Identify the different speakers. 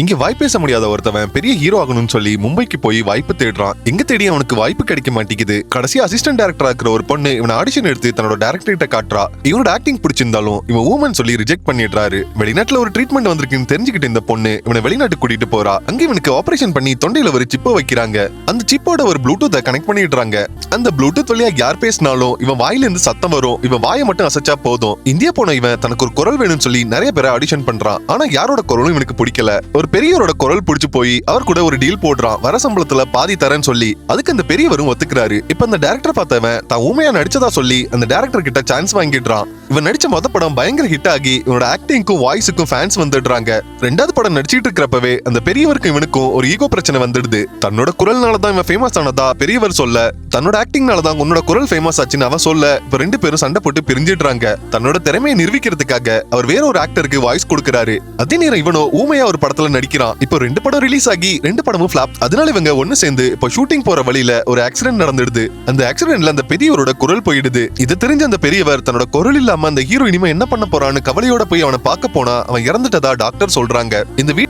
Speaker 1: இங்க வாய் பேச முடியாத ஒருத்தவன் பெரிய ஹீரோ ஆகணும்னு சொல்லி மும்பைக்கு போய் வாய்ப்பு தேடுறான். எங்க தேடி அவனுக்கு வாய்ப்பு கிடைக்க மாட்டேங்குது. கடைசி அசிஸ்டன்ட் டேரக்டரா இருக்கிற ஒரு பொண்ணு இவன் ஆடிஷன் எடுத்து தன்னோட டேரக்டர்கிட்ட காட்டுறா. இவனோட ஆக்டிங் பிடிச்சிருந்தாலும் இவன் ஊமன் சொல்லி ரிஜெக்ட் பண்ணிடுறாரு. வெளிநாட்டுல ஒரு ட்ரீட்மெண்ட் வந்திருக்குன்னு தெரிஞ்சுக்கிட்டு இந்த பொண்ணு இவனை வெளிநாட்டு கூட்டிட்டு போறா. அங்க இவனுக்கு ஆபரேஷன் பண்ணி தொண்டையில ஒரு சிப்பை வைக்கிறாங்க. அந்த சிப்போட ஒரு ப்ளூடூத்தை கனெக்ட் பண்ணிடுறாங்க. அந்த ப்ளூடூத் வழியா யார் பேசினாலும் இவன் வாயில இருந்து சத்தம் வரும். இவன் வாயை மட்டும் அசைச்சா போதும். இந்தியா போன இவன் தனக்கு ஒரு குரல் வேணும்னு சொல்லி நிறைய பேரை ஆடிஷன் பண்றான். ஆனா யாரோட குரலும் இவனுக்கு பிடிக்கல. ஒரு பெரியவரோட குரல் பிடிச்சு போய் அவர் கூட ஒரு டீல் போடுறான். வர சம்பளத்துல பாதி தரேன்னு சொல்லி அதுக்கு அந்த பெரியவரும் ஒத்துக்கிறாரு. இப்ப அந்த டேரக்டர் பார்த்தவன் தான் உண்மையா நடிச்சதா சொல்லி அந்த டேரக்டர் கிட்ட சான்ஸ் வாங்கிடுறான். இவன் நடிச்ச மொத படம் பயங்கர ஹிட் ஆகி இவனோட ஆக்டிங்க்கும் வாய்ஸுக்கும் ஃபேன்ஸ் வந்துடுறாங்க. ரெண்டாவது படம் நடிச்சிட்டு இருக்கிறப்பவே அந்த பெரியவருக்கும் இவனுக்கும் ஒரு ஈகோ பிரச்சனை வந்துடுது. தன்னோட குரல்னால தான் இவன் ஃபேமஸ் ஆனதா பெரியவர் சொல்ல தன்னோட ஆக்டிங்னால தான் உன்னோட குரல் ஃபேமஸ் ஆச்சுன்னு அவன் சொல்ல இப்ப ரெண்டு பேரும் சண்டை போட்டு பிரிஞ்சிடுறாங்க. தன்னோட திறமையை நிரூபிக்கிறதுக்காக அவர் வேற ஒரு ஆக்டருக்கு வாய்ஸ் கொடுக்கறாரு. அதே நேரம் இவனோ ஊமையா ஒரு படத்துல நடிக்கிறான். இப்போ ரெண்டு படம் ரிலீஸ் ஆகி ரெண்டு படமும் ஃபிளாப் அதனால இவங்க ஒண்ணு சேர்ந்து இப்போ ஷூட்டிங் போற வழியில ஒரு ஆக்சிடென்ட் நடந்துடுது. அந்த ஆக்சிடென்ட்ல அந்த பெரியவரோட குரல் போயிடுது. இது தெரிஞ்ச அந்த பெரியவர் தன்னோட குரல் இல்லாம அந்த ஹீரோ இனிமே என்ன பண்ண போறான்னு கவலையோட போய் அவனை பார்க்க போனா அவன் இறந்துட்டதா டாக்டர் சொல்றாங்க. இந்த வீட்டு